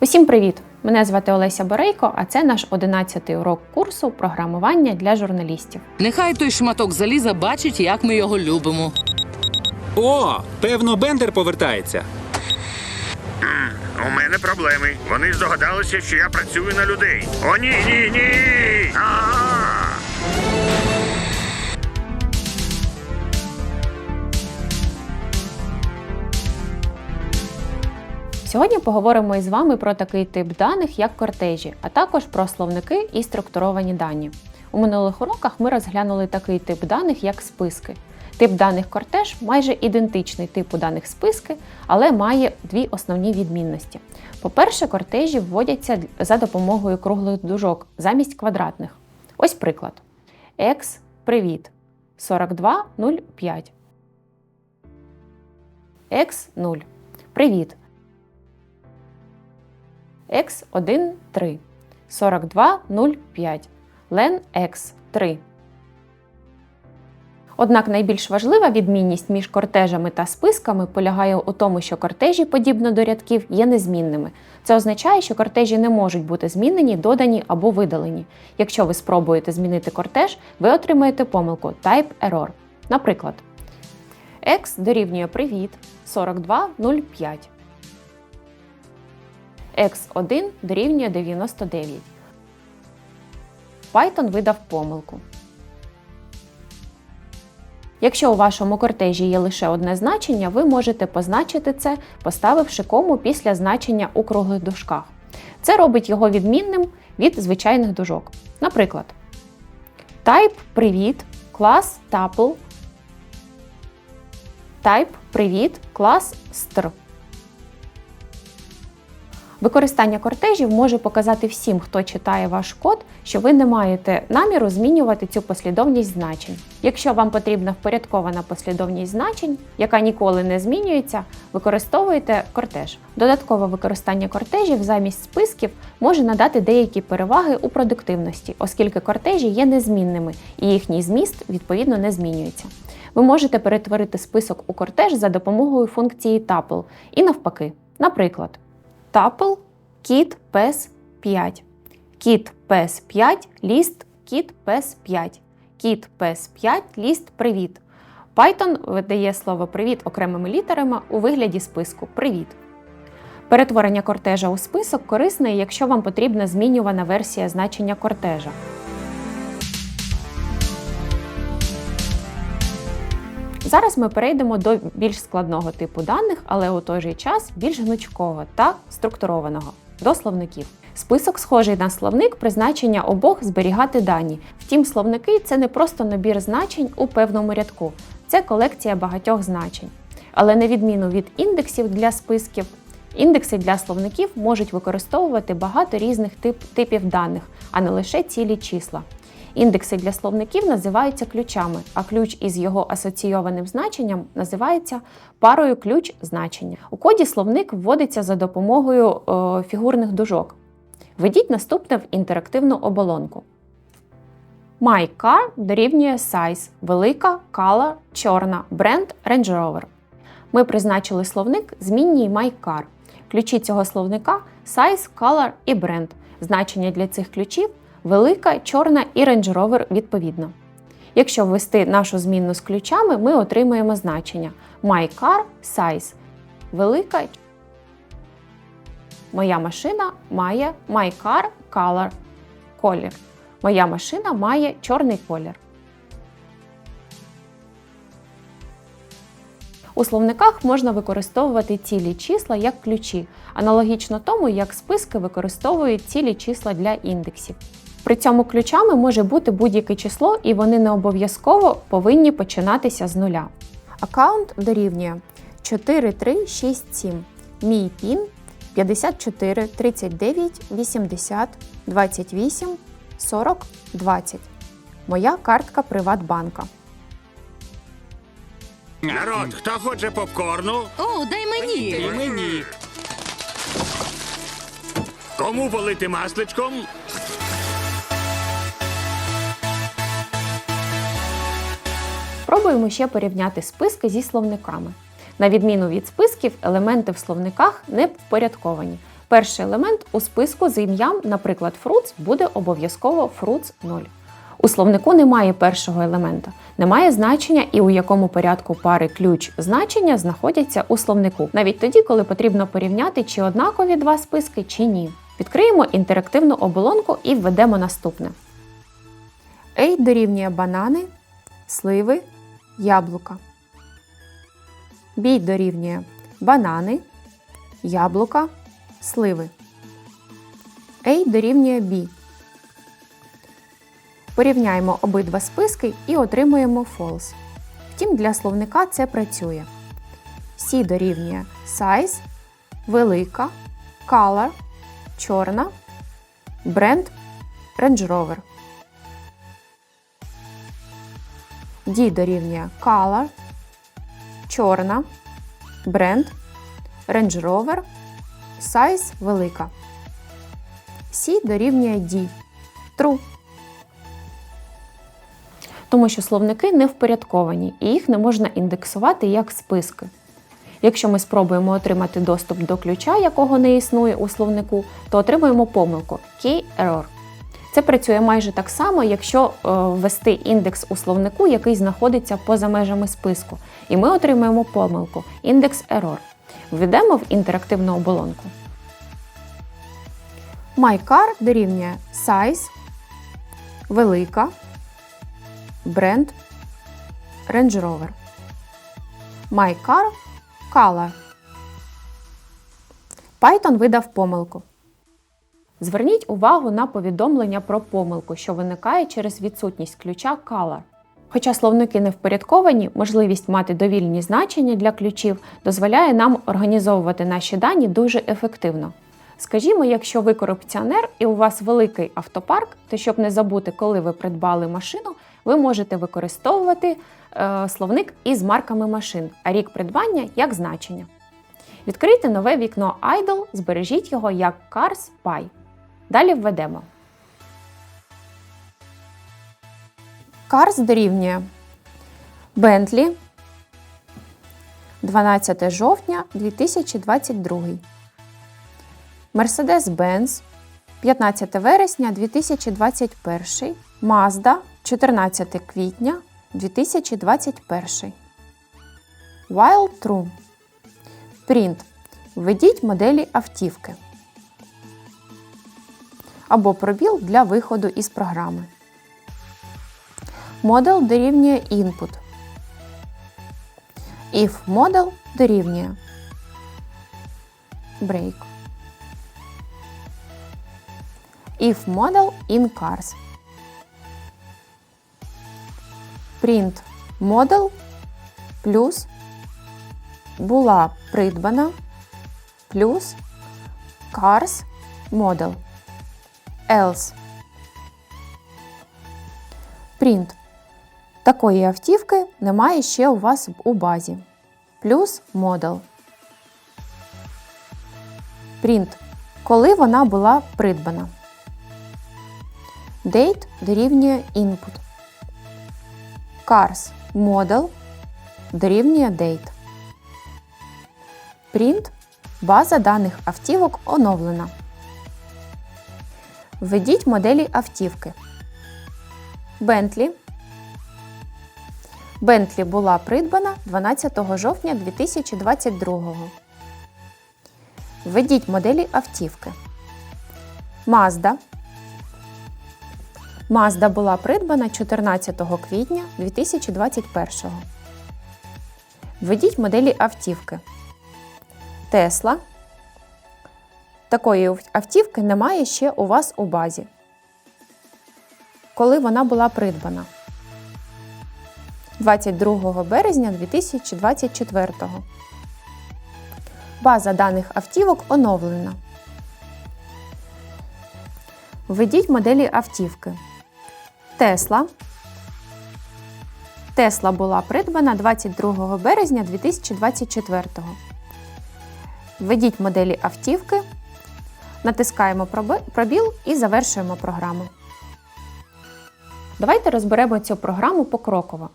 Усім привіт! Мене звати Олеся Борейко, а це наш 11-й урок курсу програмування для журналістів. Нехай той шматок заліза бачить, як ми його любимо. О, певно, Бендер повертається. У мене проблеми. Вони здогадалися, що я працюю на людей. О, ні, ні, ні. А-а-а! Сьогодні поговоримо із вами про такий тип даних, як кортежі, а також про словники і структуровані дані. У минулих уроках ми розглянули такий тип даних, як списки. Тип даних кортеж майже ідентичний типу даних списки, але має дві основні відмінності. По-перше, кортежі вводяться за допомогою круглих дужок замість квадратних. Ось приклад. Екс привіт 4205. Екс 0. Привіт. X 1 3 42 05 Len X 3. Однак найбільш важлива відмінність між кортежами та списками полягає у тому, що кортежі, подібно до рядків, є незмінними. Це означає, що кортежі не можуть бути змінені, додані або видалені. Якщо ви спробуєте змінити кортеж, ви отримаєте помилку Type Error. Наприклад, X дорівнює привіт 4205. X1 дорівнює 99. Python видав помилку. Якщо у вашому кортежі є лише одне значення, ви можете позначити це, поставивши кому після значення у круглих дужках. Це робить його відмінним від звичайних дужок. Наприклад, type привіт, клас tuple, type привіт, клас str. Використання кортежів може показати всім, хто читає ваш код, що ви не маєте наміру змінювати цю послідовність значень. Якщо вам потрібна впорядкована послідовність значень, яка ніколи не змінюється, використовуйте кортеж. Додаткове використання кортежів замість списків може надати деякі переваги у продуктивності, оскільки кортежі є незмінними і їхній зміст відповідно не змінюється. Ви можете перетворити список у кортеж за допомогою функції tuple і навпаки. Наприклад, tuple кіт, пес 5, Кіт пес 5 ліст, кіт пес 5, Кіт пес 5 ліст привіт. Python видає слово привіт окремими літерами у вигляді списку Привіт. Перетворення кортежа у список корисне, якщо вам потрібна змінювана версія значення кортежа. Зараз ми перейдемо до більш складного типу даних, але у той же час більш гнучкого та структурованого до словників. Список схожий на словник призначення обох зберігати дані. Втім, словники це не просто набір значень у певному рядку, це колекція багатьох значень. Але на відміну від індексів для списків, індекси для словників можуть використовувати багато різних тип, типів даних, а не лише цілі числа. Індекси для словників називаються ключами, а ключ із його асоційованим значенням називається парою ключ значення. У коді словник вводиться за допомогою е, фігурних дужок. Введіть наступне в інтерактивну оболонку. My car дорівнює size, велика, color, чорна, бренд Range Rover. Ми призначили словник змінній My car. Ключі цього словника size, color і бренд. Значення для цих ключів велика, чорна і Range Rover відповідно. Якщо ввести нашу змінну з ключами, ми отримаємо значення My car size велика. Моя машина має My car color колір. Моя машина має чорний колір. У словниках можна використовувати цілі числа як ключі, аналогічно тому, як списки використовують цілі числа для індексів. При цьому ключами може бути будь-яке число, і вони не обов'язково повинні починатися з нуля. Аккаунт дорівнює 4367. Мій пін 54 39 80 28 40 20. Моя картка Приватбанка. Народ, хто хоче попкорну? О, дай мені! І мені. Кому полити масличком? Спробуємо ще порівняти списки зі словниками. На відміну від списків, елементи в словниках не впорядковані. Перший елемент у списку з ім'ям, наприклад, fruits, буде обов'язково fruits 0. У словнику немає першого елемента, немає значення і у якому порядку пари ключ значення знаходяться у словнику, навіть тоді, коли потрібно порівняти, чи однакові два списки, чи ні. Відкриємо інтерактивну оболонку і введемо наступне. A дорівнює банани, сливи, яблука. B дорівнює банани, яблука, сливи. A дорівнює B. Порівняємо обидва списки і отримуємо false. Втім, для словника це працює. C дорівнює size, велика, color, чорна, бренд, Range Rover. D дорівнює color, чорна, бренд, Range Rover, size велика. C дорівнює D. True. Тому що словники не впорядковані і їх не можна індексувати як списки. Якщо ми спробуємо отримати доступ до ключа, якого не існує у словнику, то отримуємо помилку key error. Це працює майже так само, якщо е, ввести індекс у словнику, який знаходиться поза межами списку. І ми отримаємо помилку індекс error. Введемо в інтерактивну оболонку. My car дорівнює size, велика, бренд, Range Rover. My car color. Python видав помилку. Зверніть увагу на повідомлення про помилку, що виникає через відсутність ключа color. Хоча словники не впорядковані, можливість мати довільні значення для ключів дозволяє нам організовувати наші дані дуже ефективно. Скажімо, якщо ви корупціонер і у вас великий автопарк, то щоб не забути, коли ви придбали машину, ви можете використовувати е, словник із марками машин, а рік придбання як значення. Відкрийте нове вікно Idle, збережіть його як Cars Py. Далі введемо. Cars дорівнює Bentley 12 жовтня 2022. Mercedes-Benz 15 вересня 2021. Mazda 14 квітня 2021. While True. Print. Введіть моделі автівки. Або пробіл для виходу із програми. Model дорівнює input. If model дорівнює break. If model in cars. Print model плюс була придбана плюс cars model. Else. Print. Такої автівки немає ще у вас у базі. Плюс model. Print. Коли вона була придбана. Date дорівнює input. Cars model дорівнює date. Print база даних автівок оновлена. Введіть моделі автівки. Bentley. Bentley була придбана 12 жовтня 2022. Введіть моделі автівки. Mazda. Mazda була придбана 14 квітня 2021. Введіть моделі автівки. Tesla. Такої автівки немає ще у вас у базі. Коли вона була придбана? 22 березня 2024. База даних автівок оновлена. Введіть моделі автівки. Тесла. Тесла була придбана 22 березня 2024. Введіть моделі автівки. Натискаємо пробіл і завершуємо програму. Давайте розберемо цю програму покроково.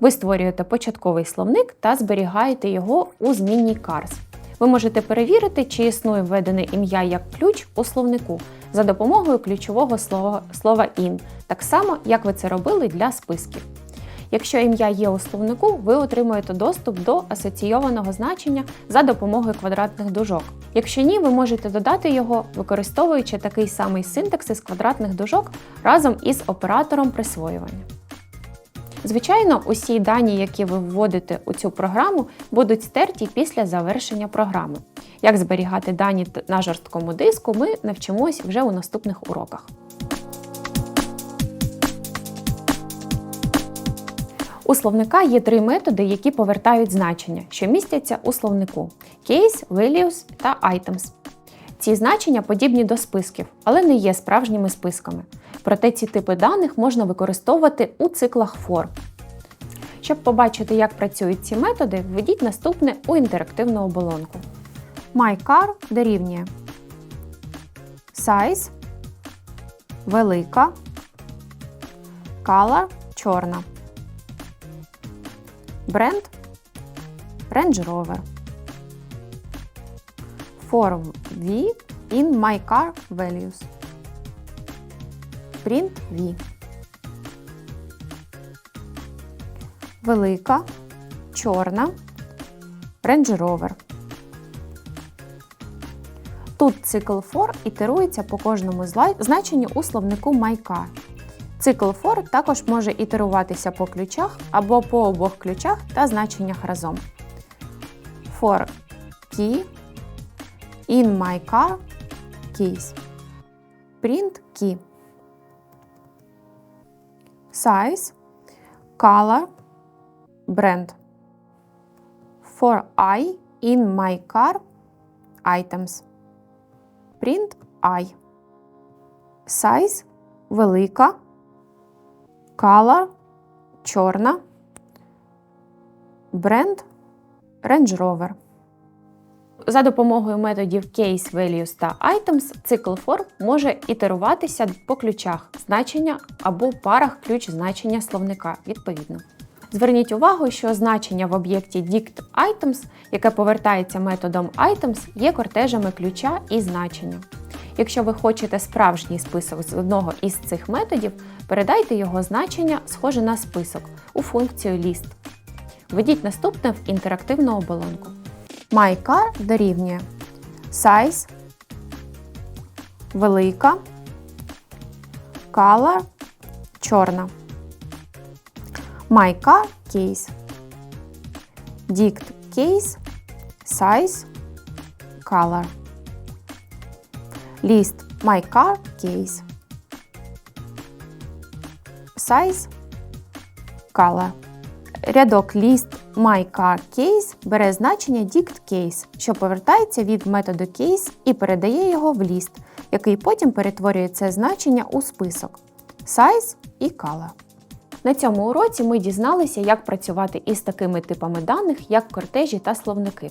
Ви створюєте початковий словник та зберігаєте його у змінній Cars. Ви можете перевірити, чи існує введене ім'я як ключ у словнику за допомогою ключового слова, слова in, так само, як ви це робили для списків. Якщо ім'я є у словнику, ви отримуєте доступ до асоційованого значення за допомогою квадратних дужок. Якщо ні, ви можете додати його, використовуючи такий самий синтакс із квадратних дужок разом із оператором присвоювання. Звичайно, усі дані, які ви вводите у цю програму, будуть стерті після завершення програми. Як зберігати дані на жорсткому диску, ми навчимось вже у наступних уроках. У словника є три методи, які повертають значення, що містяться у словнику: case, values та items. Ці значення подібні до списків, але не є справжніми списками. Проте ці типи даних можна використовувати у циклах for. Щоб побачити, як працюють ці методи, введіть наступне у інтерактивну оболонку. MyCar дорівнює size велика, color чорна. Бренд Range Rover. For V in my car values. Print V. Велика, чорна, Range Rover. Тут цикл for ітерується по кожному значенню у словнику MyCar. Цикл for також може ітеруватися по ключах або по обох ключах та значеннях разом. For key in my car keys. Print key. Size, color, brand. For I in my car items. Print I. Size велика. Color чорна. Бренд Range Rover. За допомогою методів Case, Values та Items цикл for може ітеруватися по ключах значення або парах ключ значення словника відповідно. Зверніть увагу, що значення в об'єкті dict items, яке повертається методом items, є кортежами ключа і значення. Якщо ви хочете справжній список з одного із цих методів, передайте його значення, схоже на список, у функцію list. Введіть наступне в інтерактивну оболонку. MyCar дорівнює size велика, color чорна. MyCar case. Dict case, size, color. List MyCar case. Size, color. Рядок list MyCarCase бере значення dict_case, що повертається від методу case і передає його в list, який потім перетворює це значення у список size і color. На цьому уроці ми дізналися, як працювати із такими типами даних, як кортежі та словники.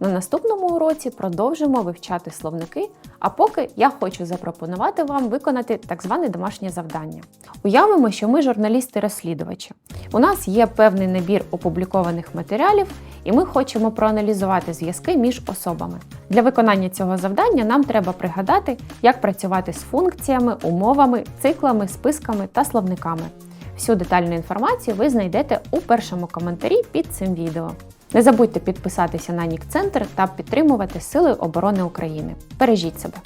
На наступному уроці продовжимо вивчати словники, а поки я хочу запропонувати вам виконати так зване домашнє завдання. Уявимо, що ми журналісти-розслідувачі. У нас є певний набір опублікованих матеріалів, і ми хочемо проаналізувати зв'язки між особами. Для виконання цього завдання нам треба пригадати, як працювати з функціями, умовами, циклами, списками та словниками. Всю детальну інформацію ви знайдете у першому коментарі під цим відео. Не забудьте підписатися на Нік Центр та підтримувати Сили оборони України. Бережіть себе!